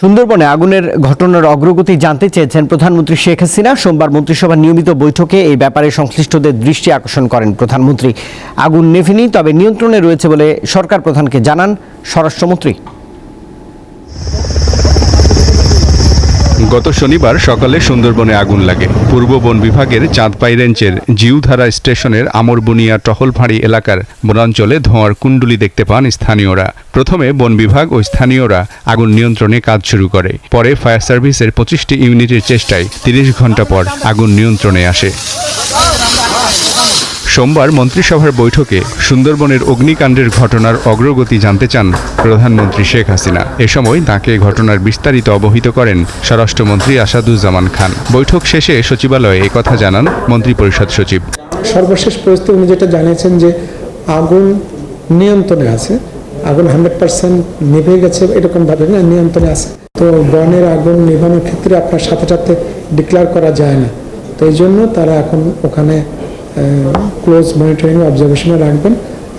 সুন্দরবনে আগুনের ঘটনার অগ্রগতি জানতে চেয়েছেন প্রধানমন্ত্রী শেখ হাসিনা। সোমবার মন্ত্রিসভার নিয়মিত বৈঠকে এই ব্যাপারে সংশ্লিষ্টদের দৃষ্টি আকর্ষণ করেন প্রধানমন্ত্রী। আগুন নেভেনি, তবে নিয়ন্ত্রণে রয়েছে বলে সরকার প্রধানকে জানান। স্বরাষ্ট্রমন্ত্রী গত শনিবার সকালে সুন্দরবনে আগুন লাগে। পূর্ব বন বিভাগের চাঁদপাই রেঞ্জের জিউধারা স্টেশনের আমরবুনিয়া টহলফাঁড়ি এলাকার বনাঞ্চলে ধোঁয়ার কুণ্ডুলি দেখতে পান স্থানীয়রা। প্রথমে বন বিভাগ ও স্থানীয়রা আগুন নিয়ন্ত্রণে কাজ শুরু করে। পরে ফায়ার সার্ভিসের পঁচিশটি ইউনিটের চেষ্টায় তিরিশ ঘণ্টা পর আগুন নিয়ন্ত্রণে আসে। সোমবার মন্ত্রিসভার বৈঠকে সুন্দরবনের অগ্নিকাণ্ডের ঘটনার অগ্রগতি জানতে চান প্রধানমন্ত্রী শেখ হাসিনা। এ সময় তাকে ঘটনার বিস্তারিত অবহিত করেন স্বরাষ্ট্রমন্ত্রী আসাদুজ্জামান খান। বৈঠক শেষে সচিবালয়ে একথা জানান মন্ত্রিপরিষদ সচিব। সর্বশেষ পরিস্থিতি উনি যেটা জানিয়েছেন যে আগুন নিয়ন্ত্রণে আছে, আগুন হান্ড্রেড পার্সেন্ট নিভে গেছে এরকম ভাবে না, নিয়ন্ত্রণে আছে। তো বনের আগুন নিভানোর ক্ষেত্রে আপনার সাথে সাথে ডিক্লেয়ার করা যায় না। তো এই জন্য তারা এখন ওখানে ক্লোজ মনিটরিং অবজারভেশনে রাখবেন।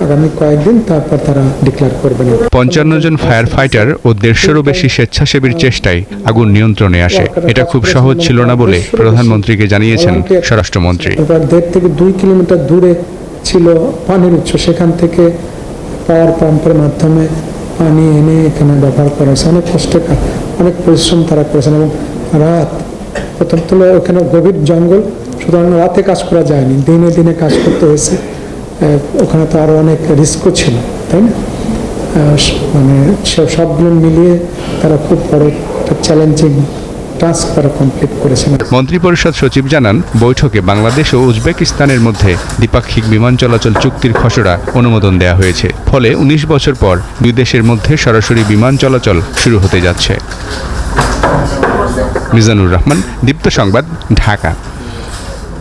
আগামী কয়েকদিন তারপর তারা ডিক্লেয়ার করবেন। পঞ্চান্ন জন ফায়ার ফাইটার ও দেড়শোরও বেশি স্বেচ্ছাসেবীর চেষ্টায় আগুন নিয়ন্ত্রণে আসে। এটা খুব সহজ ছিল না বলে প্রধানমন্ত্রীকে জানিয়েছেন স্বরাষ্ট্রমন্ত্রী। দেড় থেকে দুই কিলোমিটার দূরে ছিল পানির উৎস। সেখান থেকে পাওয়ার পাম্পের মাধ্যমে পানি এনে এখানে ব্যবহার করা হয়েছে। অনেক কষ্টের কাজ অনেক পরিশ্রম তারা করেছেন এবং রাত প্রথম তো ওখানে গভীর জঙ্গল। সুতরাং রাতে কাজ করা যায়নি, দিনে দিনে কাজ করতে হয়েছে। ওখানে তো আরও অনেক রিস্কও ছিল, তাই না? মানে সব- সবগুলো মিলিয়ে তারা খুব বড় একটা চ্যালেঞ্জিং টাস্ক তারা কমপ্লিট করেছেন মন্ত্রিপরিষদ সচিব জানান, বৈঠকে বাংলাদেশ ও উজবেকিস্তানের মধ্যে দ্বিপাক্ষিক বিমান চলাচল চুক্তির খসড়া অনুমোদন দেওয়া হয়েছে। ফলে ১৯ বছর পর দুই দেশের মধ্যে সরাসরি বিমান চলাচল শুরু হতে যাচ্ছে। মিজানুর রহমান, দীপ্ত সংবাদ, ঢাকা।